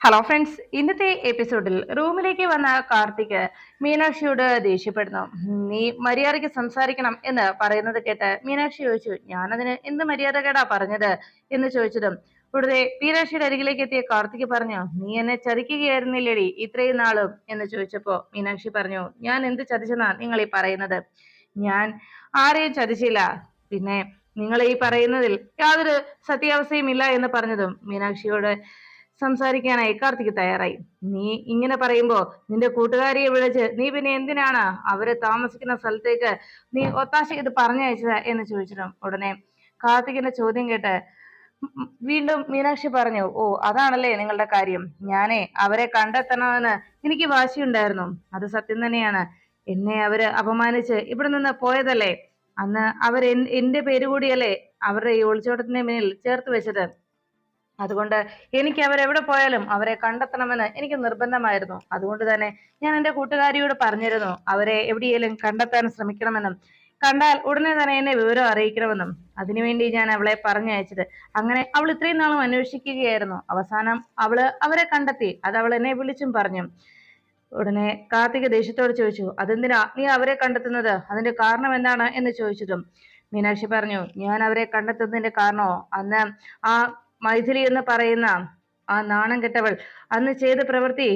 Hello friends ഇന്നത്തെ എപ്പിസോഡിൽ റൂമിലേക്ക് വന്ന കാർത്തിക് മീനാക്ഷിയോട് ദേഷ്യപ്പെടുന്നു. നീ മര്യാദയ്ക്ക് സംസാരിക്കണം എന്ന് പറയുന്നത് കേട്ട് മീനാക്ഷി ചോദിച്ചു ഞാനതിന് എന്ത് മര്യാദ കേടാ പറഞ്ഞത്? എന്ന് ചോദിച്ചതും ഉടനെ മീനാക്ഷിയുടെ അരികിലേക്ക് എത്തിയ കാർത്തിക് പറഞ്ഞു നീ എന്നെ ചതിക്കുകയായിരുന്നില്ലേടി ഇത്രയും നാളും? എന്ന് ചോദിച്ചപ്പോ മീനാക്ഷി പറഞ്ഞു ഞാൻ എന്ത് ചതിച്ചെന്നാ നിങ്ങൾ ഈ പറയുന്നത്? ഞാൻ ആരെയും ചതിച്ചില്ല. പിന്നെ നിങ്ങൾ ഈ പറയുന്നതിൽ യാതൊരു സത്യാവസ്ഥയും ഇല്ല എന്ന് പറഞ്ഞതും മീനാക്ഷിയോട് സംസാരിക്കാനായി കാർത്തിക് തയ്യാറായി. നീ ഇങ്ങനെ പറയുമ്പോ നിന്റെ കൂട്ടുകാരിയെ വിളിച്ച് നീ പിന്നെ എന്തിനാണ് അവരെ താമസിക്കുന്ന സ്ഥലത്തേക്ക് നീ ഒത്താശ ഇത് പറഞ്ഞയച്ചത്? എന്ന് ചോദിച്ചിരുന്നു ഉടനെ കാർത്തികിന്റെ ചോദ്യം കേട്ട് വീണ്ടും മീനാക്ഷി പറഞ്ഞു ഓ അതാണല്ലേ നിങ്ങളുടെ കാര്യം. ഞാനേ അവരെ കണ്ടെത്തണമെന്ന് എനിക്ക് വാശിയുണ്ടായിരുന്നു. അത് സത്യം തന്നെയാണ്. എന്നെ അവർ അപമാനിച്ച് ഇവിടെ നിന്ന് പോയതല്ലേ? അന്ന് അവർ എന്റെ പേര് കൂടിയല്ലേ അവരുടെ ഈ ഒളിച്ചോട്ടത്തിന്റെ മുന്നിൽ ചേർത്ത് വെച്ചത്? അതുകൊണ്ട് എനിക്ക് അവരെവിടെ പോയാലും അവരെ കണ്ടെത്തണമെന്ന് എനിക്ക് നിർബന്ധമായിരുന്നു. അതുകൊണ്ട് തന്നെ ഞാൻ എന്റെ കൂട്ടുകാരിയോട് പറഞ്ഞിരുന്നു അവരെ എവിടെയെങ്കിലും കണ്ടെത്താൻ ശ്രമിക്കണമെന്നും കണ്ടാൽ ഉടനെ തന്നെ എന്നെ വിവരം അറിയിക്കണമെന്നും. അതിനുവേണ്ടി ഞാൻ അവളെ പറഞ്ഞയച്ചത്. അങ്ങനെ അവൾ ഇത്രയും നാളും അന്വേഷിക്കുകയായിരുന്നു. അവസാനം അവൾ അവരെ കണ്ടെത്തി. അത് അവൾ എന്നെ വിളിച്ചും പറഞ്ഞു. ഉടനെ കാർത്തിക ദേഷ്യത്തോട് ചോദിച്ചു അതെന്തിനാ നീ അവരെ കണ്ടെത്തുന്നത്? അതിന്റെ കാരണം എന്താണ്? എന്ന് ചോദിച്ചതും മീനാക്ഷി പറഞ്ഞു ഞാൻ അവരെ കണ്ടെത്തുന്നതിന്റെ കാരണമോ? അന്ന് ആ മൈഥിലി എന്ന് പറയുന്ന ആ നാണം കെട്ടവൾ. അന്ന് ചെയ്ത പ്രവൃത്തി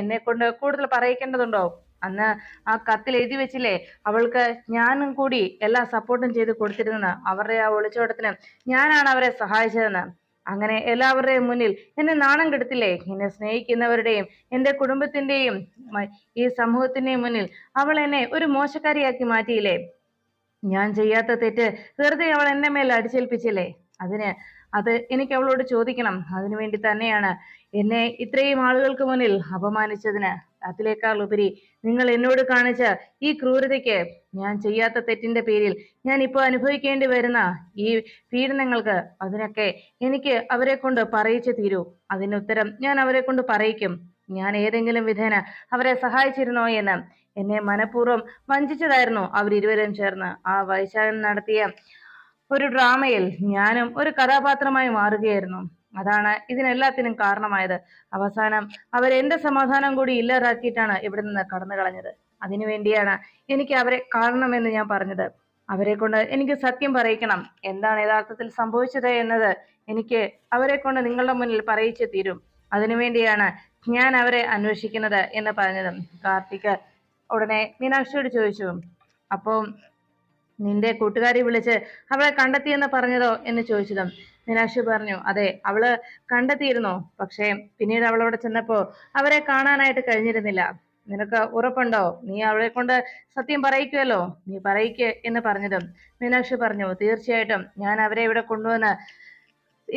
എന്നെ കൊണ്ട് കൂടുതൽ പറയിക്കേണ്ടതുണ്ടോ? അന്ന് ആ കത്തിൽ എഴുതി വെച്ചില്ലേ? അവൾക്ക് ഞാനും കൂടി എല്ലാ സപ്പോർട്ടും ചെയ്ത് കൊടുത്തിരുന്നെന്ന് അവരുടെ ആ ഒളിച്ചോട്ടത്തിന് ഞാനാണ് അവരെ സഹായിച്ചതെന്ന്. അങ്ങനെ എല്ലാവരുടെയും മുന്നിൽ എന്നെ നാണം കെടുത്തില്ലേ? എന്നെ സ്നേഹിക്കുന്നവരുടെയും എന്റെ കുടുംബത്തിന്റെയും ഈ സമൂഹത്തിന്റെയും മുന്നിൽ അവൾ എന്നെ ഒരു മോശക്കാരിയാക്കി മാറ്റിയില്ലേ? ഞാൻ ചെയ്യാത്ത തെറ്റ് വെറുതെ അവൾ എന്റെ മേൽ അടിച്ചേൽപ്പിച്ചില്ലേ? അതിന് അത് എനിക്ക് അവളോട് ചോദിക്കണം. അതിനു വേണ്ടി തന്നെയാണ് എന്നെ ഇത്രയും ആളുകൾക്ക് മുന്നിൽ അപമാനിച്ചതിന്. അതിലേക്കാൾ ഉപരി നിങ്ങൾ എന്നോട് കാണിച്ച ഈ ക്രൂരതയ്ക്ക് ഞാൻ ചെയ്യാത്ത തെറ്റിന്റെ പേരിൽ ഞാൻ ഇപ്പോൾ അനുഭവിക്കേണ്ടി വരുന്ന ഈ പീഡനങ്ങൾക്ക് അതിനൊക്കെ എനിക്ക് അവരെ കൊണ്ട് പറയിച്ചു തീരൂ. അതിനുത്തരം ഞാൻ അവരെ കൊണ്ട് പറയിക്കും. ഞാൻ ഏതെങ്കിലും വിധേന അവരെ സഹായിച്ചിരുന്നോ എന്ന് എന്നെ മനഃപൂർവം വഞ്ചിച്ചതായിരുന്നു അവരിരുവരും ചേർന്ന്. ആ വൈശാഖൻ നടത്തിയ ഒരു ഡ്രാമയിൽ ഞാനും ഒരു കഥാപാത്രമായി മാറുകയായിരുന്നു. അതാണ് ഇതിനെല്ലാത്തിനും കാരണമായത്. അവസാനം അവരെന്റെ സമാധാനം കൂടി ഇല്ലാതാക്കിയിട്ടാണ് ഇവിടെ നിന്ന് കടന്നു കളഞ്ഞത്. അതിനുവേണ്ടിയാണ് എനിക്ക് അവരെ കാണണമെന്ന് ഞാൻ പറഞ്ഞത്. അവരെ കൊണ്ട് എനിക്ക് സത്യം പറയിക്കണം. എന്താണ് യഥാർത്ഥത്തിൽ സംഭവിച്ചത് എന്നത് എനിക്ക് അവരെ കൊണ്ട് നിങ്ങളുടെ മുന്നിൽ പറയിച്ചു തീരും. അതിനുവേണ്ടിയാണ് ഞാൻ അവരെ അന്വേഷിക്കുന്നത് എന്ന് പറഞ്ഞതും. കാർത്തിക് ഉടനെ മീനാക്ഷിയോട് ചോദിച്ചു. അപ്പം നിന്റെ കൂട്ടുകാരി വിളിച്ച് അവളെ കണ്ടെത്തിയെന്ന് പറഞ്ഞതോ എന്ന് ചോദിച്ചതും മീനാക്ഷി പറഞ്ഞു അതെ അവൾ കണ്ടെത്തിയിരുന്നു. പക്ഷേ പിന്നീട് അവളവിടെ ചെന്നപ്പോൾ ചെന്നപ്പോ അവരെ കാണാനായിട്ട് കഴിഞ്ഞിരുന്നില്ല. നിനക്ക് ഉറപ്പുണ്ടോ? നീ അവളെ കൊണ്ട് സത്യം പറയിക്കുമല്ലോ നീ പറയിക്ക് എന്ന് പറഞ്ഞതും മീനാക്ഷി പറഞ്ഞു തീർച്ചയായിട്ടും. ഞാൻ അവരെ ഇവിടെ കൊണ്ടുവന്ന്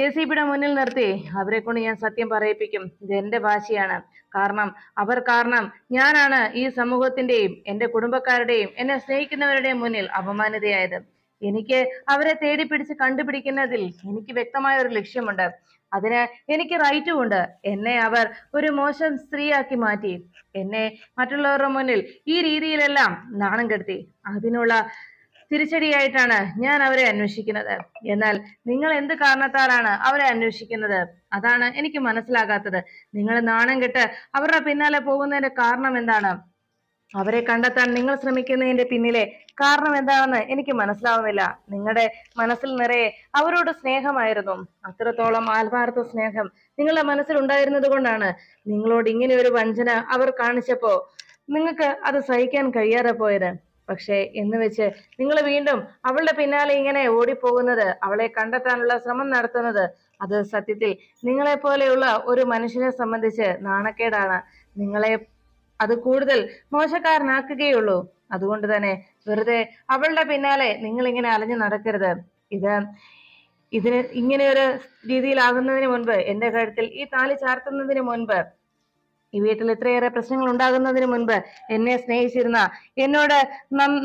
എ സി പിയുടെ മുന്നിൽ നിർത്തി. അവരെ കൊണ്ട് ഞാൻ സത്യം പറയിപ്പിക്കും. ഇത് എന്റെ ഭാഷയാണ് കാരണം അവർ കാരണം ഞാനാണ് ഈ സമൂഹത്തിന്റെയും എന്റെ കുടുംബക്കാരുടെയും എന്നെ സ്നേഹിക്കുന്നവരുടെയും മുന്നിൽ അപമാനിതയായത്. എനിക്ക് അവരെ തേടി പിടിച്ച് കണ്ടുപിടിക്കുന്നതിൽ എനിക്ക് വ്യക്തമായ ഒരു ലക്ഷ്യമുണ്ട്. അതിന് എനിക്ക് റൈറ്റും ഉണ്ട്. എന്നെ അവർ ഒരു മോശം സ്ത്രീയാക്കി മാറ്റി. എന്നെ മറ്റുള്ളവരുടെ മുന്നിൽ ഈ രീതിയിലെല്ലാം നാണം കെടുത്തി. അതിനുള്ള തിരിച്ചടിയായിട്ടാണ് ഞാൻ അവരെ അന്വേഷിക്കുന്നത്. എന്നാൽ നിങ്ങൾ എന്ത് കാരണത്താലാണ് അവരെ അന്വേഷിക്കുന്നത്? അതാണ് എനിക്ക് മനസ്സിലാകാത്തത്. നിങ്ങൾ നാണം കെട്ട് അവരുടെ പിന്നാലെ പോകുന്നതിന്റെ കാരണം എന്താണ്? അവരെ കണ്ടെത്താൻ നിങ്ങൾ ശ്രമിക്കുന്നതിന്റെ പിന്നിലെ കാരണം എന്താണെന്ന് എനിക്ക് മനസ്സിലാവുന്നില്ല. നിങ്ങളുടെ മനസ്സിൽ നിറയെ അവരോട് സ്നേഹമായിരുന്നു. അത്രത്തോളം ആത്മാർത്ഥ സ്നേഹം നിങ്ങളുടെ മനസ്സിൽ ഉണ്ടായിരുന്നത് കൊണ്ടാണ്. നിങ്ങളോട് ഇങ്ങനെ ഒരു വഞ്ചന അവർ കാണിച്ചപ്പോ നിങ്ങൾക്ക് അത് സഹിക്കാൻ കഴിയാതെ പോയത്. പക്ഷേ എന്ന് വെച്ച് നിങ്ങൾ വീണ്ടും അവളുടെ പിന്നാലെ ഇങ്ങനെ ഓടിപ്പോകുന്നത് അവളെ കണ്ടെത്താനുള്ള ശ്രമം നടത്തുന്നത് അത് സത്യത്തിൽ നിങ്ങളെ പോലെയുള്ള ഒരു മനുഷ്യനെ സംബന്ധിച്ച് നാണക്കേടാണ്. നിങ്ങളെ അത് കൂടുതൽ മോശക്കാരനാക്കുകയുള്ളൂ. അതുകൊണ്ട് തന്നെ വെറുതെ അവളുടെ പിന്നാലെ നിങ്ങൾ ഇങ്ങനെ അലഞ്ഞു നടക്കരുത്. ഇത് ഇതിന് ഇങ്ങനെ ഒരു രീതിയിലാകുന്നതിന് മുൻപ് എന്റെ കഴുത്തിൽ ഈ താലി ചാർത്തുന്നതിന് മുൻപ് ഈ വീട്ടിൽ ഇത്രയേറെ പ്രശ്നങ്ങൾ ഉണ്ടാകുന്നതിന് മുൻപ് എന്നെ സ്നേഹിച്ചിരുന്ന എന്നോട്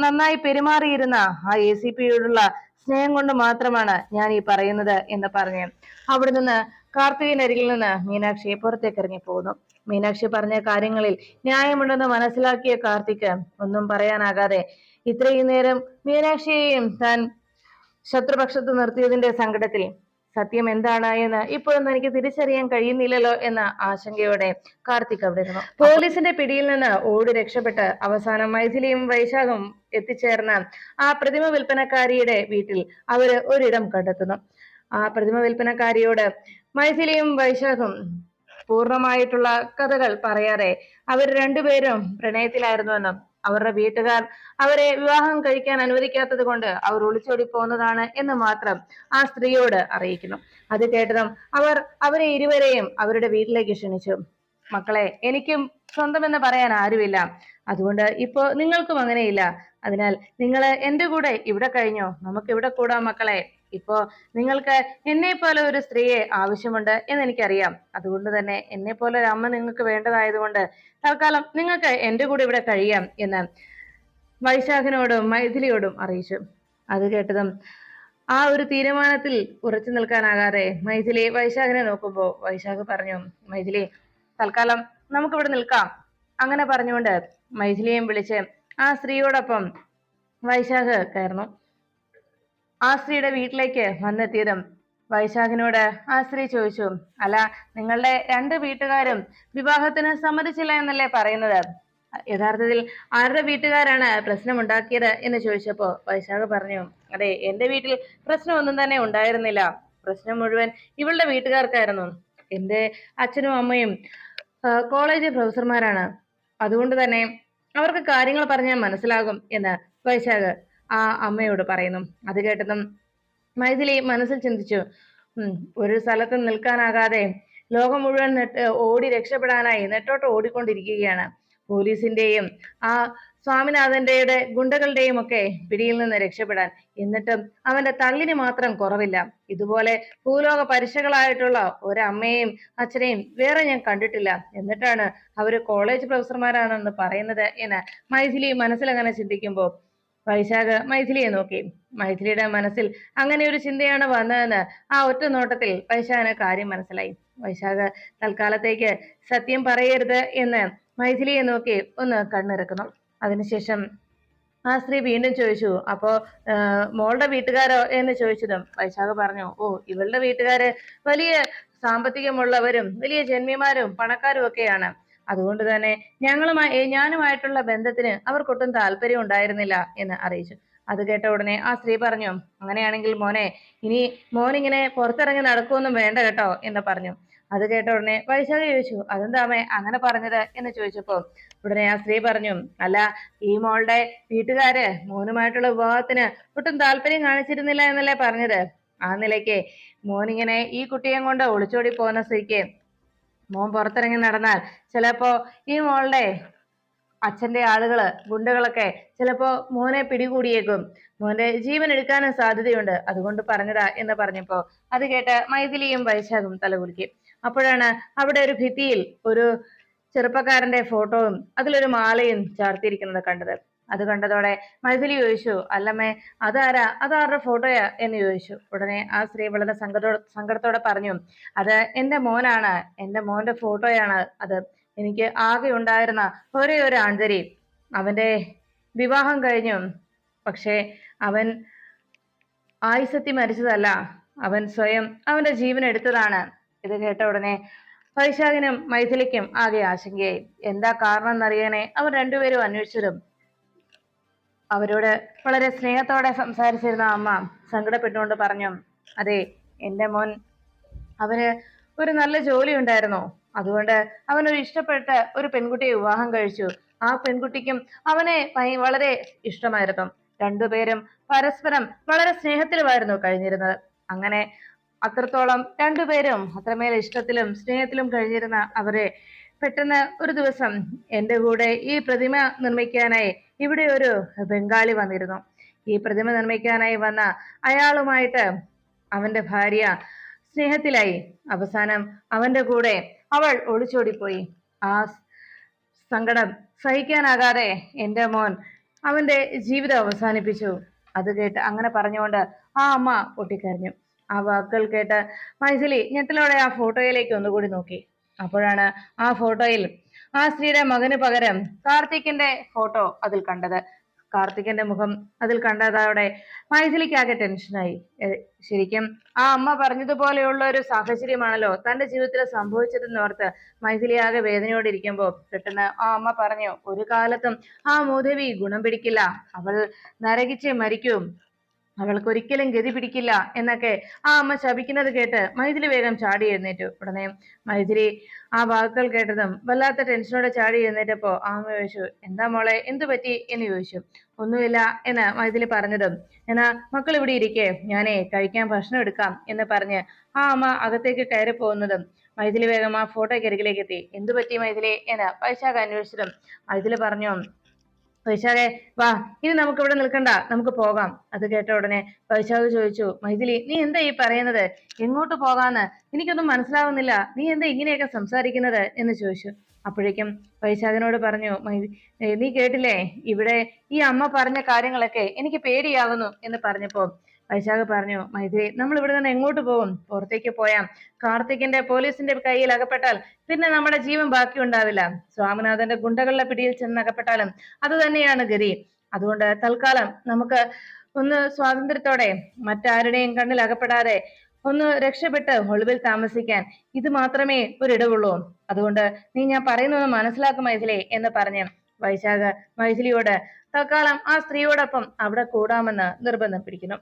നന്നായി പെരുമാറിയിരുന്ന ആ എ സി പിയോടുള്ള സ്നേഹം കൊണ്ട് മാത്രമാണ് ഞാൻ ഈ പറയുന്നത് എന്ന് പറഞ്ഞ് അവിടെ നിന്ന് കാർത്തികിനരികിൽ നിന്ന് മീനാക്ഷിയെ പുറത്തേക്ക് ഇറങ്ങി പോകുന്നു മീനാക്ഷി പറഞ്ഞ കാര്യങ്ങളിൽ ന്യായമുണ്ടെന്ന് മനസ്സിലാക്കിയ കാർത്തിക് ഒന്നും പറയാനാകാതെ ഇത്രയും നേരം മീനാക്ഷിയെയും താൻ ശത്രുപക്ഷത്ത് നിർത്തിയതിന്റെ സങ്കടത്തിൽ സത്യം എന്താണ് എന്ന് ഇപ്പോഴൊന്നും എനിക്ക് തിരിച്ചറിയാൻ കഴിയുന്നില്ലല്ലോ എന്ന ആശങ്കയോടെ കാർത്തിക് അവിടെ ഇരുന്നു. പോലീസിന്റെ പിടിയിൽ നിന്ന് ഓടി രക്ഷപ്പെട്ട് അവസാനം മൈഥിലിയും വൈശാഖും എത്തിച്ചേർന്ന ആ പ്രതിമ വിൽപ്പനക്കാരിയുടെ വീട്ടിൽ അവർ ഒരിടം കണ്ടെത്തുന്നു. ആ പ്രതിമ വിൽപ്പനക്കാരിയോട് മൈഥിലിയും വൈശാഖും പൂർണമായിട്ടുള്ള കഥകൾ പറയാതെ അവർ രണ്ടുപേരും പ്രണയത്തിലായിരുന്നുവെന്നും അവരുടെ വീട്ടുകാർ അവരെ വിവാഹം കഴിക്കാൻ അനുവദിക്കാത്തത് കൊണ്ട് അവർ ഒളിച്ചോടി പോകുന്നതാണ് എന്ന് മാത്രം ആ സ്ത്രീയോട് അറിയിക്കുന്നു. അത് കേട്ടതും അവർ അവരെ ഇരുവരെയും അവരുടെ വീട്ടിലേക്ക് ക്ഷണിച്ചു. മക്കളെ എനിക്കും സ്വന്തമെന്ന് പറയാൻ ആരുമില്ല. അതുകൊണ്ട് ഇപ്പോ നിങ്ങൾക്കും അങ്ങനെയില്ല. അതിനാൽ നിങ്ങൾ എന്റെ കൂടെ ഇവിടെ കഴിഞ്ഞോ? നമുക്ക് ഇവിടെ കൂടാം മക്കളെ. ഇപ്പോ നിങ്ങൾക്ക് എന്നെ പോലെ ഒരു സ്ത്രീയെ ആവശ്യമുണ്ട് എന്ന് എനിക്കറിയാം അതുകൊണ്ട് തന്നെ എന്നെ പോലെ ഒരു അമ്മ നിങ്ങൾക്ക് വേണ്ടതായതുകൊണ്ട് തൽക്കാലം നിങ്ങൾക്ക് എന്റെ കൂടെ ഇവിടെ കഴിയാം എന്ന് വൈശാഖനോടും മൈഥിലിയോടും അറിയിച്ചു. അത് കേട്ടതും ആ ഒരു തീരുമാനത്തിൽ ഉറച്ചു നിൽക്കാനാകാതെ മൈഥിലി വൈശാഖിനെ നോക്കുമ്പോൾ വൈശാഖ് പറഞ്ഞു മൈഥിലി തൽക്കാലം നമുക്കിവിടെ നിൽക്കാം. അങ്ങനെ പറഞ്ഞുകൊണ്ട് മൈഥിലിയെയും വിളിച്ച് ആ സ്ത്രീയോടൊപ്പം വൈശാഖ് കയറുന്നു. ആ വീട്ടിലേക്ക് വന്നെത്തിയതും വൈശാഖിനോട് ആ ചോദിച്ചു അല്ല നിങ്ങളുടെ രണ്ട് വീട്ടുകാരും വിവാഹത്തിന് സമ്മതിച്ചില്ല എന്നല്ലേ പറയുന്നത്? യഥാർത്ഥത്തിൽ ആരുടെ വീട്ടുകാരാണ് പ്രശ്നമുണ്ടാക്കിയത്? എന്ന് ചോദിച്ചപ്പോ വൈശാഖ് പറഞ്ഞു അതെ എന്റെ വീട്ടിൽ പ്രശ്നമൊന്നും തന്നെ ഉണ്ടായിരുന്നില്ല. പ്രശ്നം മുഴുവൻ ഇവളുടെ വീട്ടുകാർക്കായിരുന്നു. എന്റെ അച്ഛനും അമ്മയും കോളേജ് പ്രൊഫസർമാരാണ്. അതുകൊണ്ട് തന്നെ അവർക്ക് കാര്യങ്ങൾ പറഞ്ഞാൽ മനസ്സിലാകും എന്ന് വൈശാഖ് ആ അമ്മയോട് പറയുന്നു. അത് കേട്ടതും മൈഥിലി മനസ്സിൽ ചിന്തിച്ചു ഒരു സ്ഥലത്ത് നിൽക്കാനാകാതെ ലോകം മുഴുവൻ നെട്ട് ഓടി രക്ഷപ്പെടാനായി നെട്ടോട്ട് ഓടിക്കൊണ്ടിരിക്കുകയാണ്. പോലീസിന്റെയും ആ സ്വാമിനാഥന്റെയുടെ ഗുണ്ടകളുടെയും ഒക്കെ പിടിയിൽ നിന്ന് രക്ഷപ്പെടാൻ. എന്നിട്ടും അവന്റെ തള്ളിന് മാത്രം കുറവില്ല. ഇതുപോലെ ഭൂലോക പരിശകളായിട്ടുള്ള ഒരമ്മയെയും അച്ഛനെയും വേറെ ഞാൻ കണ്ടിട്ടില്ല. എന്നിട്ടാണ് അവർ കോളേജ് പ്രൊഫസർമാരാണെന്ന് പറയുന്നത് എന്ന് മൈഥിലി മനസ്സിലങ്ങനെ ചിന്തിക്കുമ്പോൾ വൈശാഖ് മൈഥിലിയെ നോക്കി. മൈഥിലിയുടെ മനസ്സിൽ അങ്ങനെ ഒരു ചിന്തയാണ് വന്നതെന്ന് ആ ഒറ്റ നോട്ടത്തിൽ വൈശാഖിന് കാര്യം മനസ്സിലായി. വൈശാഖ തൽക്കാലത്തേക്ക് സത്യം പറയരുത് എന്ന് മൈഥിലിയെ നോക്കി ഒന്ന് കണ്ണിറക്കുന്നു. അതിനുശേഷം ആ സ്ത്രീ വീണ്ടും ചോദിച്ചു അപ്പോ മോളുടെ വീട്ടുകാരോ? എന്ന് ചോദിച്ചതും വൈശാഖ പറഞ്ഞു ഓ ഇവളുടെ വീട്ടുകാര് വലിയ സാമ്പത്തികമുള്ളവരും വലിയ ജന്മിമാരും പണക്കാരും ഒക്കെയാണ്. അതുകൊണ്ട് തന്നെ ഞങ്ങളുമായി ഞാനുമായിട്ടുള്ള ബന്ധത്തിന് അവർക്കൊട്ടും താല്പര്യം ഉണ്ടായിരുന്നില്ല എന്ന് അറിയിച്ചു. അത് കേട്ട ഉടനെ ആ സ്ത്രീ പറഞ്ഞു അങ്ങനെയാണെങ്കിൽ മോനെ ഇനി മോനിങ്ങനെ പുറത്തിറങ്ങി നടക്കുമൊന്നും വേണ്ട കേട്ടോ എന്ന് പറഞ്ഞു. അത് കേട്ട ഉടനെ വൈശാഖ ചോദിച്ചു അതെന്താമേ അങ്ങനെ പറഞ്ഞത്? എന്ന് ചോദിച്ചപ്പോ ഉടനെ ആ സ്ത്രീ പറഞ്ഞു അല്ല ഈ മോളുടെ വീട്ടുകാര് മോനുമായിട്ടുള്ള വിവാഹത്തിന് ഒട്ടും താല്പര്യം കാണിച്ചിരുന്നില്ല എന്നല്ലേ പറഞ്ഞത്? ആ നിലയ്ക്ക് മോനിങ്ങനെ ഈ കുട്ടിയെ കൊണ്ട് ഒളിച്ചോടി പോകുന്ന സ്ത്രീക്ക് മോൻ പുറത്തിറങ്ങി നടന്നാൽ ചിലപ്പോ ഈ മോളുടെ അച്ഛന്റെ ആളുകൾ ഗുണ്ടകളൊക്കെ ചിലപ്പോ മോനെ പിടികൂടിയേക്കും. മോന്റെ ജീവൻ എടുക്കാനും സാധ്യതയുണ്ട്. അതുകൊണ്ട് പറഞ്ഞതാ എന്ന് പറഞ്ഞപ്പോ അത് കേട്ട് മൈഥിലിയും വൈശാഖും തലകുലുക്കി അപ്പോഴാണ് അവിടെ ഒരു ഭിത്തിയിൽ ഒരു ചെറുപ്പക്കാരന്റെ ഫോട്ടോയും അതിലൊരു മാലയും ചാർത്തിയിരിക്കുന്നത് കണ്ടത്. അത് കണ്ടതോടെ മൈഥിലി ചോദിച്ചു അല്ലമ്മേ അതാരാ? അതാരുടെ ഫോട്ടോയാ? എന്ന് ചോദിച്ചു. ഉടനെ ആ സ്ത്രീ വളരെ സങ്കടത്തോടെ സങ്കടത്തോടെ പറഞ്ഞു അത് എന്റെ മോനാണ് എന്റെ മോന്റെ ഫോട്ടോയാണ് അത്. എനിക്ക് ആകെ ഉണ്ടായിരുന്ന ഒരേ ഒരു ആഞ്ചരി അവന്റെ വിവാഹം കഴിഞ്ഞു. പക്ഷേ അവൻ ആയുസത്തി മരിച്ചതല്ല. അവൻ സ്വയം അവന്റെ ജീവൻ എടുത്തതാണ്. ഇത് കേട്ട ഉടനെ വൈശാഖിനും മൈഥിലിക്കും ആകെ ആശങ്കയായി. എന്താ കാരണം എന്നറിയാനേ അവർ രണ്ടുപേരും അന്വേഷിച്ചതും അവരോട് വളരെ സ്നേഹത്തോടെ സംസാരിച്ചിരുന്ന അമ്മ സങ്കടപ്പെട്ടുകൊണ്ട് പറഞ്ഞു അതെ എന്റെ മോൻ അവന് ഒരു നല്ല ജോലി ഉണ്ടായിരുന്നു. അതുകൊണ്ട് അവൻ ഒരു ഇഷ്ടപ്പെട്ട ഒരു പെൺകുട്ടിയെ വിവാഹം കഴിച്ചു. ആ പെൺകുട്ടിക്കും അവനെ വളരെ ഇഷ്ടമായിരുന്നു. രണ്ടുപേരും പരസ്പരം വളരെ സ്നേഹത്തിലുമായിരുന്നു കഴിഞ്ഞിരുന്നത്. അങ്ങനെ അത്രത്തോളം രണ്ടുപേരും അത്രമേൽ ഇഷ്ടത്തിലും സ്നേഹത്തിലും കഴിഞ്ഞിരുന്ന അവരെ പെട്ടെന്ന് ഒരു ദിവസം എന്റെ കൂടെ ഈ പ്രതിമ നിർമ്മിക്കാനായി ഇവിടെ ഒരു ബംഗാളി വന്നിരുന്നു. ഈ പ്രതിമ നിർമ്മിക്കാനായി വന്ന അയാളുമായിട്ട് അവന്റെ ഭാര്യ സ്നേഹത്തിലായി. അവസാനം അവന്റെ കൂടെ അവൾ ഒളിച്ചോടിപ്പോയി. ആ സങ്കടം സഹിക്കാനാകാതെ എന്റെ മോൻ അവന്റെ ജീവിതം അവസാനിപ്പിച്ചു. അത് കേട്ട് അങ്ങനെ പറഞ്ഞുകൊണ്ട് ആ അമ്മ പൊട്ടിക്കരഞ്ഞു. ആ വാക്കുകൾ കേട്ട് മൈഥിലി ഞെട്ടലോടെ ആ ഫോട്ടോയിലേക്ക് ഒന്നുകൂടി നോക്കി. അപ്പോഴാണ് ആ ഫോട്ടോയിൽ ആ സ്ത്രീയുടെ മകന് പകരം കാർത്തിക്കിന്റെ ഫോട്ടോ അതിൽ കണ്ടത്. കാർത്തികന്റെ മുഖം അതിൽ കണ്ടതോടെ മൈഥിലിക്കാകെ ടെൻഷനായി ശരിക്കും ആ അമ്മ പറഞ്ഞതുപോലെയുള്ള ഒരു സാഹചര്യമാണല്ലോ തന്റെ ജീവിതത്തിൽ സംഭവിച്ചതെന്നോർത്ത് മൈഥിലി ആകെ വേദനയോടെ ഇരിക്കുമ്പോൾ പെട്ടെന്ന് ആ അമ്മ പറഞ്ഞു ഒരു കാലത്തും ആ മൂദേവി ഗുണം പിടിക്കില്ല. അവൾ നരകിച്ച് മരിക്കും. അവൾക്ക് ഒരിക്കലും ഗതി പിടിക്കില്ല എന്നൊക്കെ ആ അമ്മ ശപിക്കുന്നത് കേട്ട് മൈഥിലി വേഗം ചാടി എഴുന്നേറ്റു. ഉടനെ മൈഥിലി ആ വാക്കുകൾ കേട്ടതും വല്ലാത്ത ടെൻഷനോടെ ചാടി എഴുന്നേറ്റപ്പോ അമ്മ ചോദിച്ചു എന്താ മോളെ എന്തു പറ്റി? എന്ന് ചോദിച്ചു. ഒന്നുമില്ല എന്ന് മൈഥിലി പറഞ്ഞതും എന്നാ മക്കൾ ഇവിടെ ഇരിക്കേ ഞാനേ കഴിക്കാൻ ഭക്ഷണം എടുക്കാം എന്ന് പറഞ്ഞ് ആ അമ്മ അകത്തേക്ക് കയറി പോകുന്നതും മൈഥിലി വേഗം ആ ഫോട്ടോയ്ക്ക് അരികിലേക്ക് എത്തി. എന്തു പറ്റി മൈഥിലി? എന്ന് വൈശാഖ് അന്വേഷിച്ചതും മൈഥിലി പറഞ്ഞു വൈശാഖെ വാ ഇനി നമുക്ക് ഇവിടെ നിൽക്കണ്ട നമുക്ക് പോകാം. അത് കേട്ട ഉടനെ വൈശാഖ് ചോദിച്ചു മൈഥിലി നീ എന്താ ഈ പറയുന്നത്? എങ്ങോട്ട് പോകാന്ന്? എനിക്കൊന്നും മനസ്സിലാവുന്നില്ല. നീ എന്താ ഇങ്ങനെയൊക്കെ സംസാരിക്കുന്നത്? എന്ന് ചോദിച്ചു. അപ്പോഴേക്കും വൈശാഖനോട് പറഞ്ഞു "മൈഥി- നീ കേട്ടില്ലേ? ഇവിടെ ഈ അമ്മ പറഞ്ഞ കാര്യങ്ങളൊക്കെ എനിക്ക് പേടിയാവുന്നു എന്ന് പറഞ്ഞപ്പോ വൈശാഖ് പറഞ്ഞു മൈഥിലി നമ്മൾ ഇവിടെ നിന്ന് എങ്ങോട്ട് പോകും? പുറത്തേക്ക് പോയാം. കാർത്തികിന്റെ പോലീസിന്റെ കയ്യിൽ അകപ്പെട്ടാൽ പിന്നെ നമ്മുടെ ജീവൻ ബാക്കി ഉണ്ടാവില്ല സ്വാമിനാഥന്റെ ഗുണ്ടകളുടെ പിടിയിൽ ചെന്ന് അകപ്പെട്ടാലും അത് തന്നെയാണ് ഗതി. അതുകൊണ്ട് തൽക്കാലം നമുക്ക് ഒന്ന് സ്വാതന്ത്ര്യത്തോടെ മറ്റാരുടെയും കണ്ണിൽ അകപ്പെടാതെ ഒന്ന് രക്ഷപ്പെട്ട് ഒളിവിൽ താമസിക്കാൻ ഇത് മാത്രമേ ഒരിടവുള്ളൂ. അതുകൊണ്ട് നീ ഞാൻ പറയുന്നത് മനസ്സിലാക്കും മൈഥിലി എന്ന് പറഞ്ഞു വൈശാഖ മൈഥിലിയോട് തൽക്കാലം ആ സ്ത്രീയോടൊപ്പം അവിടെ കൂടാമെന്ന് നിർബന്ധം പിടിക്കുന്നു.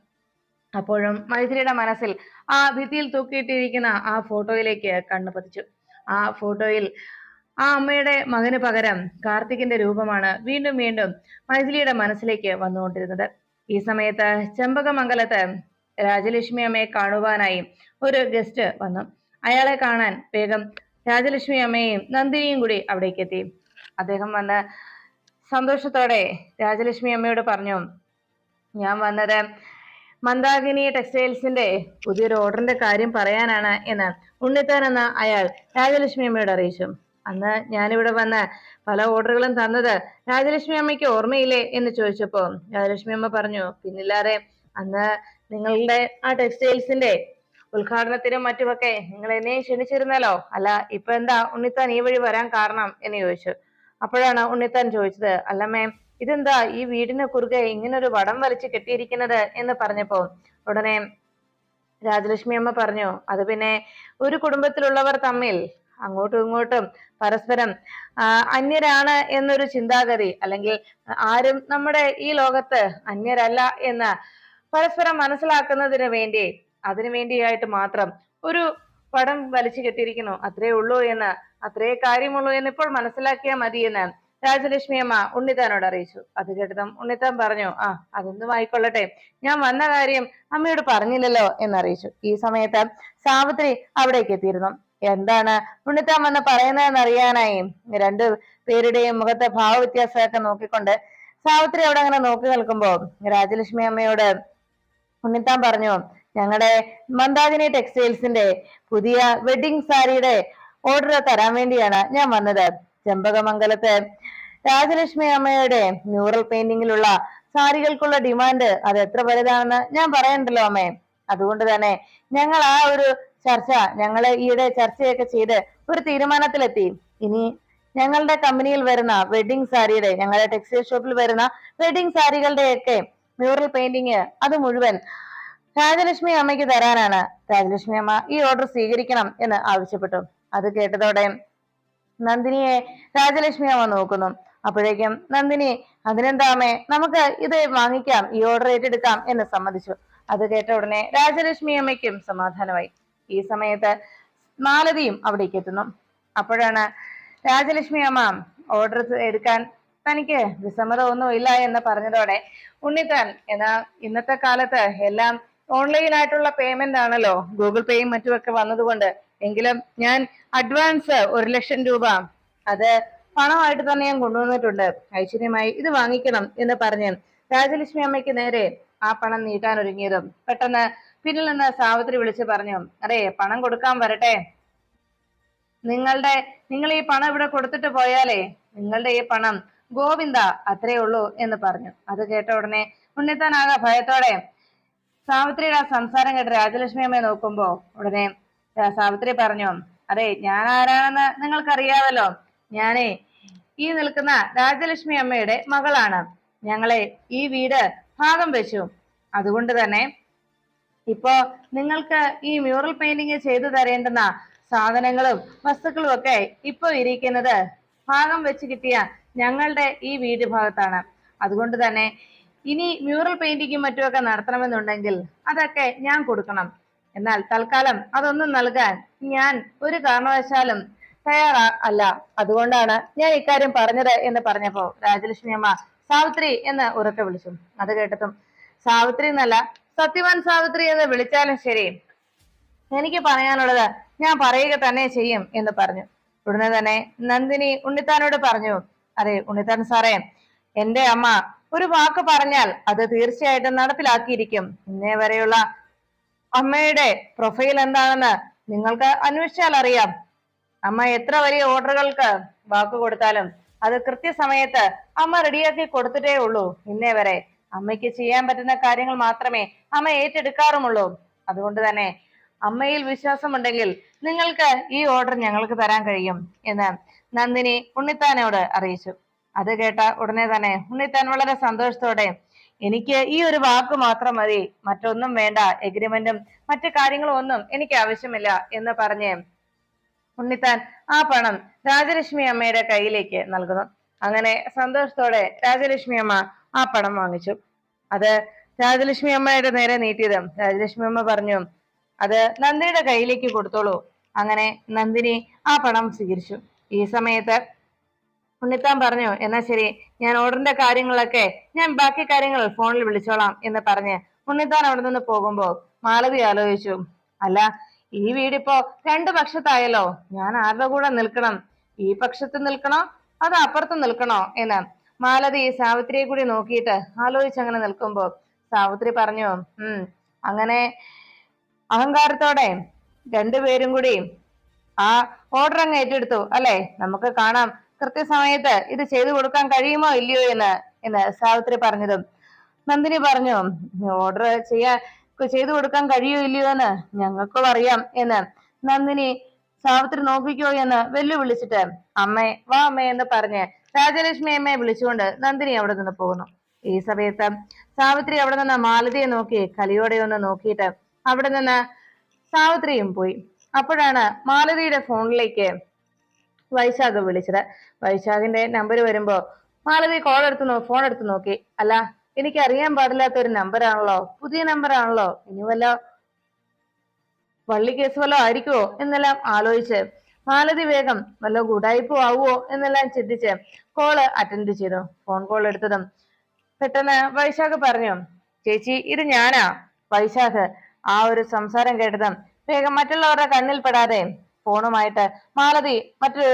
അപ്പോഴും മൈഥിലിയുടെ മനസ്സിൽ ആ ഭിത്തിയിൽ തൂക്കിയിട്ടിരിക്കുന്ന ആ ഫോട്ടോയിലേക്ക് കണ്ണു പതിച്ചു. ആ ഫോട്ടോയിൽ ആ അമ്മയുടെ മകന് പകരം കാർത്തികിന്റെ രൂപമാണ് വീണ്ടും വീണ്ടും മൈഥിലിയുടെ മനസ്സിലേക്ക് വന്നുകൊണ്ടിരുന്നത്. ഈ സമയത്ത് ചെമ്പകമംഗലത്ത് രാജലക്ഷ്മി അമ്മയെ കാണുവാനായി ഒരു ഗസ്റ്റ് വന്നു. അയാളെ കാണാൻ വേഗം രാജലക്ഷ്മി അമ്മയും നന്ദിനിയും കൂടി അവിടേക്ക് എത്തി. അദ്ദേഹം വന്ന് സന്തോഷത്തോടെ രാജലക്ഷ്മി അമ്മയോട് പറഞ്ഞു ഞാൻ വന്നത് മന്ദാകിനി ടെക്സ്റ്റൈൽസിന്റെ പുതിയൊരു ഓർഡറിന്റെ കാര്യം പറയാനാണ് എന്ന് ഉണ്ണിത്താൻ എന്ന അയാൾ രാജലക്ഷ്മി അമ്മയോട് അറിയിച്ചു. അന്ന് ഞാനിവിടെ വന്ന് പല ഓർഡറുകളും തന്നത് രാജലക്ഷ്മി അമ്മയ്ക്ക് ഓർമ്മയില്ലേ എന്ന് ചോദിച്ചപ്പോൾ രാജലക്ഷ്മി അമ്മ പറഞ്ഞു പിന്നില്ലാതെ അന്ന് നിങ്ങളുടെ ആ ടെക്സ്റ്റൈൽസിന്റെ ഉദ്ഘാടനത്തിനും മറ്റുമൊക്കെ നിങ്ങൾ എന്നെ ക്ഷണിച്ചിരുന്നല്ലോ. അല്ല ഇപ്പൊ എന്താ ഉണ്ണിത്താൻ ഈ വഴി വരാൻ കാരണം? എന്ന് ചോദിച്ചു. അപ്പോഴാണ് ഉണ്ണിത്താൻ ചോദിച്ചത് അല്ലമ്മേ ഇതെന്താ ഈ വീടിന് കുറുകെ ഇങ്ങനൊരു വടം വലിച്ചു കെട്ടിയിരിക്കുന്നത് എന്ന് പറഞ്ഞപ്പോ ഉടനെ രാജലക്ഷ്മി അമ്മ പറഞ്ഞു അത് പിന്നെ ഒരു കുടുംബത്തിലുള്ളവർ തമ്മിൽ അങ്ങോട്ടും ഇങ്ങോട്ടും പരസ്പരം അന്യരാണ് എന്നൊരു ചിന്താഗതി അല്ലെങ്കിൽ ആരും നമ്മുടെ ഈ ലോകത്ത് അന്യരല്ല എന്ന് പരസ്പരം മനസ്സിലാക്കുന്നതിന് വേണ്ടി അതിനു വേണ്ടിയായിട്ട് മാത്രം ഒരു പടം വലിച്ചു കെട്ടിയിരിക്കുന്നു. അത്രേ ഉള്ളൂ എന്ന് അത്രേ കാര്യമുള്ളൂ എന്ന് ഇപ്പോൾ മനസ്സിലാക്കിയാൽ മതി എന്ന് രാജലക്ഷ്മി അമ്മ ഉണ്ണിത്താനോട് അറിയിച്ചു. അത് കേട്ടതും ഉണ്ണിത്താൻ പറഞ്ഞു ആ അതൊന്നും ആയിക്കൊള്ളട്ടെ. ഞാൻ വന്ന കാര്യം അമ്മയോട് പറഞ്ഞില്ലല്ലോ എന്നറിയിച്ചു. ഈ സമയത്ത് സാവിത്രി അവിടേക്ക് എത്തിയിരുന്നു. എന്താണ് ഉണ്ണിത്താൻ വന്ന് പറയുന്നതെന്ന് അറിയാനായി രണ്ടു പേരുടെയും മുഖത്തെ ഭാവവ്യത്യാസമൊക്കെ നോക്കിക്കൊണ്ട് സാവിത്രി അവിടെ അങ്ങനെ നോക്കി നിൽക്കുമ്പോ രാജലക്ഷ്മി അമ്മയോട് ഉണ്ണിത്താൻ പറഞ്ഞു ഞങ്ങളുടെ മന്ദാകിനി ടെക്സ്റ്റൈൽസിന്റെ പുതിയ വെഡിങ് സാരിയുടെ ഓർഡർ തരാൻ വേണ്ടിയാണ് ഞാൻ വന്നത്. ചെമ്പകമംഗലത്ത് രാജലക്ഷ്മി അമ്മയുടെ മ്യൂറൽ പെയിന്റിങ്ങിലുള്ള സാരികൾക്കുള്ള ഡിമാൻഡ് അത് എത്ര വലുതാണെന്ന് ഞാൻ പറയണ്ടല്ലോ അമ്മേ. അതുകൊണ്ട് തന്നെ ഞങ്ങൾ ആ ഒരു ചർച്ച ഞങ്ങൾ ഈയിടെ ചർച്ചയൊക്കെ ചെയ്ത് ഒരു തീരുമാനത്തിലെത്തി. ഇനി ഞങ്ങളുടെ കമ്പനിയിൽ വരുന്ന വെഡിങ് സാരിയുടെ ഞങ്ങളുടെ ടെക്സ്റ്റൈൽ ഷോപ്പിൽ വരുന്ന വെഡിങ് സാരികളുടെയൊക്കെ മ്യൂറൽ പെയിന്റിങ് അത് മുഴുവൻ രാജലക്ഷ്മി അമ്മയ്ക്ക് തരാനാണ്. രാജലക്ഷ്മി അമ്മ ഈ ഓർഡർ സ്വീകരിക്കണം എന്ന് ആവശ്യപ്പെട്ടു. അത് കേട്ടതോടെ നന്ദിനിയെ രാജലക്ഷ്മി അമ്മ നോക്കുന്നു. അപ്പോഴേക്കും നന്ദിനി അതിനെന്താമേ നമുക്ക് ഇത് വാങ്ങിക്കാം ഈ ഓർഡർ ഏറ്റെടുക്കാം എന്ന് സമ്മതിച്ചു. അത് കേട്ട ഉടനെ രാജലക്ഷ്മി അമ്മയ്ക്കും സമാധാനമായി. ഈ സമയത്ത് മാലതിയും അവിടേക്ക് എത്തുന്നു. അപ്പോഴാണ് രാജലക്ഷ്മി അമ്മ ഓർഡർ എടുക്കാൻ തനിക്ക് വിസമ്മതമൊന്നും ഇല്ല എന്ന് പറഞ്ഞതോടെ ഉണ്ണിത്താൻ എന്നാ ഇന്നത്തെ കാലത്ത് എല്ലാം ഓൺലൈൻ ആയിട്ടുള്ള പേയ്മെന്റ് ആണല്ലോ ഗൂഗിൾ പേയും മറ്റുമൊക്കെ വന്നതുകൊണ്ട് എങ്കിലും ഞാൻ അഡ്വാൻസ് ഒരു ലക്ഷം രൂപ അത് പണമായിട്ട് തന്നെ ഞാൻ കൊണ്ടുവന്നിട്ടുണ്ട്. ഐശ്വര്യമായി ഇത് വാങ്ങിക്കണം എന്ന് പറഞ്ഞ് രാജലക്ഷ്മി അമ്മയ്ക്ക് നേരെ ആ പണം നീട്ടാൻ ഒരുങ്ങിയതും. പെട്ടെന്ന് പിന്നിൽ നിന്ന് സാവിത്രി വിളിച്ചു പറഞ്ഞു അതെ പണം കൊടുക്കാൻ വരട്ടെ. നിങ്ങളുടെ നിങ്ങൾ ഈ പണം ഇവിടെ കൊടുത്തിട്ട് പോയാലേ നിങ്ങളുടെ ഈ പണം ഗോവിന്ദ അത്രേ ഉള്ളൂ എന്ന് പറഞ്ഞു. അത് കേട്ട ഉടനെ ഉണ്ണിത്താനാകെ ഭയത്തോടെ സാവിത്രിയുടെ ആ സംസാരം കേട്ട് രാജലക്ഷ്മി അമ്മയെ നോക്കുമ്പോ ഉടനെ സാവിത്രി പറഞ്ഞു അതെ ഞാൻ ആരാണെന്ന് നിങ്ങൾക്കറിയാവല്ലോ. ഞാനേ ഈ നിൽക്കുന്ന രാജലക്ഷ്മി അമ്മയുടെ മകളാണ്. ഞങ്ങളെ ഈ വീട് ഭാഗം വെച്ചു. അതുകൊണ്ട് തന്നെ ഇപ്പോ നിങ്ങൾക്ക് ഈ മ്യൂറൽ പെയിന്റിങ് ചെയ്തു തരേണ്ടുന്ന സാധനങ്ങളും വസ്തുക്കളും ഒക്കെ ഇപ്പൊ ഇരിക്കുന്നത് ഭാഗം വെച്ച് കിട്ടിയ ഞങ്ങളുടെ ഈ വീട് ഭാഗത്താണ്. അതുകൊണ്ട് തന്നെ ഇനി മ്യൂറൽ പെയിന്റിങ്ങും മറ്റുമൊക്കെ നടത്തണമെന്നുണ്ടെങ്കിൽ അതൊക്കെ ഞാൻ കൊടുക്കണം. എന്നാൽ തൽക്കാലം അതൊന്നും നൽകാൻ ഞാൻ ഒരു കാരണവശാലും തയ്യാറാ അല്ല. അതുകൊണ്ടാണ് ഞാൻ ഇക്കാര്യം പറഞ്ഞത് എന്ന് പറഞ്ഞപ്പോ രാജലക്ഷ്മി അമ്മ സാവിത്രി എന്ന് ഉറക്കെ വിളിച്ചു. അത് കേട്ടതും സാവിത്രി എന്നല്ല സത്യവാൻ സാവിത്രി എന്ന് വിളിച്ചാലും ശരി. എനിക്ക് പറയാനുള്ളത് ഞാൻ പറയുക തന്നെ ചെയ്യും എന്ന് പറഞ്ഞു. ഉടനെ തന്നെ നന്ദിനി ഉണ്ണിത്താനോട് പറഞ്ഞു അതെ ഉണ്ണിത്താൻ സാറേ എന്റെ അമ്മ ഒരു വാക്ക് പറഞ്ഞാൽ അത് തീർച്ചയായിട്ടും നടപ്പിലാക്കിയിരിക്കും. ഇന്നേ വരെയുള്ള അമ്മയുടെ പ്രൊഫൈൽ എന്താണെന്ന് നിങ്ങൾക്ക് അന്വേഷിച്ചാൽ അറിയാം. അമ്മ എത്ര വലിയ ഓർഡറുകൾക്ക് വാക്ക് കൊടുത്താലും അത് കൃത്യസമയത്ത് അമ്മ റെഡിയാക്കി കൊടുത്തിട്ടേ ഉള്ളൂ. ഇന്നേ വരെ അമ്മയ്ക്ക് ചെയ്യാൻ പറ്റുന്ന കാര്യങ്ങൾ മാത്രമേ അമ്മ ഏറ്റെടുക്കാറുമുള്ളൂ. അതുകൊണ്ട് തന്നെ അമ്മയിൽ വിശ്വാസമുണ്ടെങ്കിൽ നിങ്ങൾക്ക് ഈ ഓർഡർ ഞങ്ങൾക്ക് തരാൻ കഴിയും എന്ന് നന്ദിനി ഉണ്ണിത്താനോട് അറിയിച്ചു. അത് കേട്ട ഉടനെ തന്നെ ഉണ്ണിത്താൻ വളരെ സന്തോഷത്തോടെ എനിക്ക് ഈ ഒരു വാക്ക് മാത്രം മതി. മറ്റൊന്നും വേണ്ട. എഗ്രിമെന്റും മറ്റു കാര്യങ്ങളും ഒന്നും എനിക്ക് ആവശ്യമില്ല എന്ന് പറഞ്ഞ് ഉണ്ണിത്താൻ ആ പണം രാജലക്ഷ്മി അമ്മയുടെ കയ്യിലേക്ക് നൽകുന്നു. അങ്ങനെ സന്തോഷത്തോടെ രാജലക്ഷ്മി അമ്മ ആ പണം വാങ്ങിച്ചു. അത് രാജലക്ഷ്മി അമ്മയുടെ നേരെ നീട്ടിയത് രാജലക്ഷ്മി അമ്മ പറഞ്ഞു അത് നന്ദിയുടെ കയ്യിലേക്ക് കൊടുത്തോളൂ. അങ്ങനെ നന്ദിനി ആ പണം സ്വീകരിച്ചു. ഈ സമയത്ത് ഉണ്ണിത്താൻ പറഞ്ഞു എന്നാ ശരി ഞാൻ ഓർഡറിന്റെ കാര്യങ്ങളൊക്കെ ഞാൻ ബാക്കി കാര്യങ്ങൾ ഫോണിൽ വിളിച്ചോളാം എന്ന് പറഞ്ഞ് ഉണ്ണിത്താൻ അവിടെ നിന്ന് പോകുമ്പോ മാളവി ആലോചിച്ചു അല്ല ഈ വീടിപ്പോ രണ്ടു പക്ഷത്തായല്ലോ ഞാൻ ആരുടെ കൂടെ നിൽക്കണം? ഈ പക്ഷത്ത് നിൽക്കണോ? അതോ അപ്പുറത്ത് നിൽക്കണോ? എന്ന് മാലതി സാവിത്രിയെ കൂടി നോക്കിയിട്ട് ആലോചിച്ച് അങ്ങനെ നിൽക്കുമ്പോ സാവിത്രി പറഞ്ഞു ഉം അങ്ങനെ അഹങ്കാരത്തോടെ രണ്ടുപേരും കൂടി ആ ഓർഡർ അങ്ങ് ഏറ്റെടുത്തു അല്ലെ? നമുക്ക് കാണാം കൃത്യസമയത്ത് ഇത് ചെയ്തു കൊടുക്കാൻ കഴിയുമോ ഇല്ലയോ എന്ന് എന്ന് സാവിത്രി പറഞ്ഞതും നന്ദിനി പറഞ്ഞു ഓർഡർ ചെയ്യാൻ ചെയ്തു കൊടുക്കാൻ കഴിയോ ഇല്ലയോ എന്ന് ഞങ്ങൾക്കും അറിയാം എന്ന് നന്ദിനി സാവിത്രി നോക്കിക്കോ എന്ന് വെല്ലുവിളിച്ചിട്ട് അമ്മേ വാ അമ്മേ എന്ന് പറഞ്ഞ് രാജലക്ഷ്മി അമ്മയെ വിളിച്ചുകൊണ്ട് നന്ദിനി അവിടെ നിന്ന് പോകുന്നു. ഈ സമയത്ത് സാവിത്രി അവിടെ നിന്ന് മാലതിയെ നോക്കി കലിയോടെ ഒന്ന് നോക്കിയിട്ട് അവിടെ നിന്ന് സാവിത്രിയും പോയി. അപ്പോഴാണ് മാലതിയുടെ ഫോണിലേക്ക് വൈശാഖ് വിളിച്ചത്. വൈശാഖിന്റെ നമ്പർ വരുമ്പോ മാളവി കോൾ എടുത്ത് നോ ഫോൺ എടുത്ത് നോക്കി. അല്ല എനിക്ക് അറിയാൻ പാടില്ലാത്ത ഒരു നമ്പർ ആണല്ലോ. പുതിയ നമ്പർ ആണല്ലോ. ഇനി വല്ല വള്ളി കേസ് വല്ലോ ആയിരിക്കുമോ എന്നെല്ലാം ആലോചിച്ച്. മാലതി വേഗം വല്ല ഗുഡായിപ്പോ ആവുമോ എന്നെല്ലാം ചിന്തിച്ച് കോൾ അറ്റൻഡ് ചെയ്തു. ഫോൺ കോൾ എടുത്തതും പെട്ടെന്ന് വൈശാഖ് പറഞ്ഞു ചേച്ചി ഇത് ഞാനാ. വൈശാഖ് ആ ഒരു സംസാരം കേട്ടതും വേഗം മറ്റുള്ളവരുടെ കണ്ണിൽ പെടാതെ ഫോണുമായിട്ട്. മാലതി മറ്റൊരു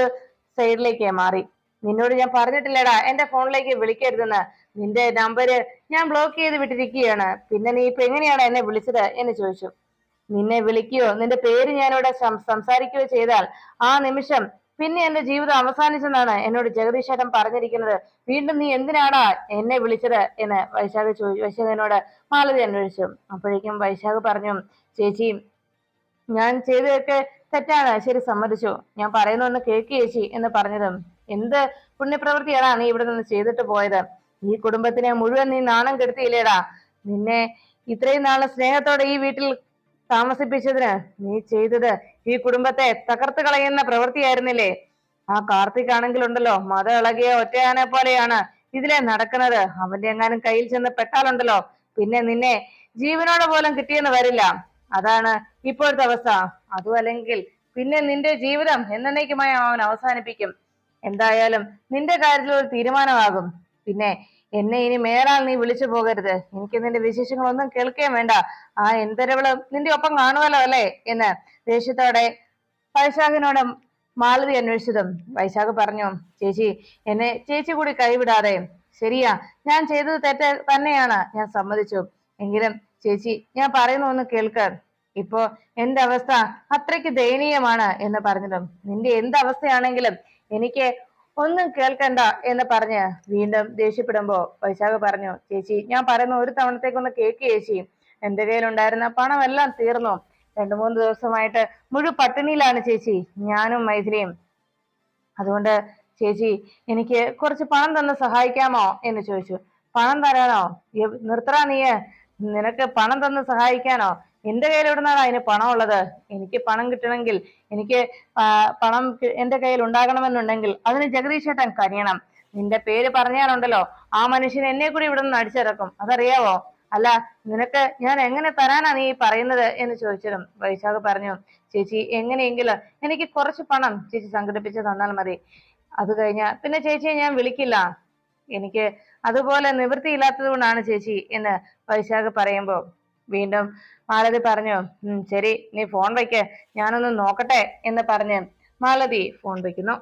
സൈഡിലേക്ക് മാറി. നിന്നോട് ഞാൻ പറഞ്ഞിട്ടില്ലടാ എന്റെ ഫോണിലേക്ക് വിളിക്കരുതെന്ന്. നിന്റെ നമ്പര് ഞാൻ ബ്ലോക്ക് ചെയ്ത് വിട്ടിരിക്കുകയാണ്. പിന്നെ നീ ഇപ്പൊ എങ്ങനെയാണ് എന്നെ വിളിച്ചത് എന്ന് ചോദിച്ചു. നിന്നെ വിളിക്കുകയോ നിന്റെ പേര് ഞാനിവിടെ സംസാരിക്കുകയോ ചെയ്താൽ ആ നിമിഷം പിന്നെ എന്റെ ജീവിതം അവസാനിച്ചെന്നാണ് എന്നോട് ജഗദീഷ് ഏട്ടൻ പറഞ്ഞിരിക്കുന്നത്. വീണ്ടും നീ എന്തിനാടാ എന്നെ വിളിച്ചത് എന്ന് വൈശാഖ് ചോദിച്ചു വൈശാഖിനോട് മാലതി അന്വേഷിച്ചു. അപ്പോഴേക്കും വൈശാഖ് പറഞ്ഞു ചേച്ചി ഞാൻ ചെയ്തതൊക്കെ തെറ്റാണ്. ശരി സമ്മതിച്ചു. ഞാൻ പറയുന്ന ഒന്ന് കേക്ക് ചേച്ചി എന്ന് പറഞ്ഞത്. എന്ത് പുണ്യപ്രവൃത്തിയാണ് നീ ഇവിടെ നിന്ന് ചെയ്തിട്ട് പോയത്? ഈ കുടുംബത്തിനെ മുഴുവൻ നീ നാണം കെടുത്തിയില്ലേടാ? നിന്നെ ഇത്രയും നാളെ സ്നേഹത്തോടെ ഈ വീട്ടിൽ താമസിപ്പിച്ചതിന് നീ ചെയ്തത് ഈ കുടുംബത്തെ തകർത്ത് കളയുന്ന പ്രവൃത്തിയായിരുന്നില്ലേ? ആ കാർത്തിക് ആണെങ്കിലുണ്ടല്ലോ മത ഇളകിയ ഒറ്റയാനെ പോലെയാണ് ഇതിലെ നടക്കുന്നത്. അവന്റെ എങ്ങാനും കയ്യിൽ ചെന്ന് പെട്ടാലുണ്ടല്ലോ. പിന്നെ നിന്നെ ജീവനോടെ പോലും കിട്ടിയെന്ന് വരില്ല. അതാണ് ഇപ്പോഴത്തെ അവസ്ഥ. അതും അല്ലെങ്കിൽ പിന്നെ നിന്റെ ജീവിതം എന്നേക്കുമായി അവൻ അവസാനിപ്പിക്കും. എന്തായാലും നിന്റെ കാര്യത്തിൽ ഒരു തീരുമാനമാകും. പിന്നെ എന്നെ ഇനി മേലാൽ നീ വിളിച്ചു പോകരുത്. എനിക്ക് നിന്റെ വിശേഷങ്ങളൊന്നും കേൾക്കുകയും വേണ്ട. ആ എന്തരവൾ നിന്റെ ഒപ്പം കാണുമല്ലോ അല്ലേ എന്ന് ദേഷ്യത്തോടെ വൈശാഖിനോടും മാലതി അന്വേഷിച്ചതും വൈശാഖ് പറഞ്ഞു ചേച്ചി എന്നെ ചേച്ചി കൂടി കൈവിടാതെ. ശരിയാ ഞാൻ ചെയ്തത് തെറ്റ് തന്നെയാണ്. ഞാൻ സമ്മതിച്ചു. എങ്കിലും ചേച്ചി ഞാൻ പറയുന്നു ഒന്ന് കേൾക്ക്. ഇപ്പോ അവസ്ഥ അത്രയ്ക്ക് ദയനീയമാണ് എന്ന് പറഞ്ഞതും നിന്റെ എന്ത് അവസ്ഥയാണെങ്കിലും എനിക്ക് ഒന്നും കേൾക്കണ്ട എന്ന് പറഞ്ഞ് വീണ്ടും ദേഷ്യപ്പെടുമ്പോ വൈശാഖ് പറഞ്ഞു ചേച്ചി ഞാൻ പറയുന്ന ഒരു തവണത്തേക്കൊന്ന് കേക്ക് ചേച്ചി. എന്റെ കയ്യിലുണ്ടായിരുന്ന പണമെല്ലാം തീർന്നു. രണ്ടു മൂന്ന് ദിവസമായിട്ട് മുഴു പട്ടിണിയിലാണ് ചേച്ചി. ഞാനും മൈഥിലിയും. അതുകൊണ്ട് ചേച്ചി എനിക്ക് കുറച്ച് പണം തന്ന് സഹായിക്കാമോ? എന്ന് ചോദിച്ചു. പണം തരാനോ? നിർത്തറ നീയ്. നിനക്ക് പണം തന്ന് സഹായിക്കാനോ? എന്റെ കയ്യിൽ എവിടുന്നാണ് അതിന് പണം ഉള്ളത് എനിക്ക് പണം കിട്ടണമെങ്കിൽ എനിക്ക് പണം എന്റെ കയ്യിൽ ഉണ്ടാകണമെന്നുണ്ടെങ്കിൽ അതിന് ജഗദീശേട്ടൻ കനിയണം നിന്റെ പേര് പറഞ്ഞാലുണ്ടല്ലോ ആ മനുഷ്യൻ എന്നെ കൂടി ഇവിടെ നിന്ന് അടിച്ചിറക്കും. അതറിയാവോ? അല്ല നിനക്ക് ഞാൻ എങ്ങനെ തരാനാ നീ പറയുന്നത് എന്ന് ചോദിച്ചതും വൈശാഖ് പറഞ്ഞു ചേച്ചി എങ്ങനെയെങ്കിലും എനിക്ക് കുറച്ച് പണം ചേച്ചി സംഘടിപ്പിച്ച് തന്നാൽ മതി. അത് കഴിഞ്ഞാ പിന്നെ ചേച്ചിയെ ഞാൻ വിളിക്കില്ല. എനിക്ക് അതുപോലെ നിവൃത്തിയില്ലാത്തത് കൊണ്ടാണ് ചേച്ചി എന്ന് വൈശാഖ് പറയുമ്പോ വീണ്ടും മാലതി പറഞ്ഞു "ഉം, ശരി നീ ഫോൺ വയ്ക്ക് ഞാനൊന്ന് നോക്കട്ടെ എന്ന് പറഞ്ഞ് മാലതി ഫോൺ വയ്ക്കുന്നു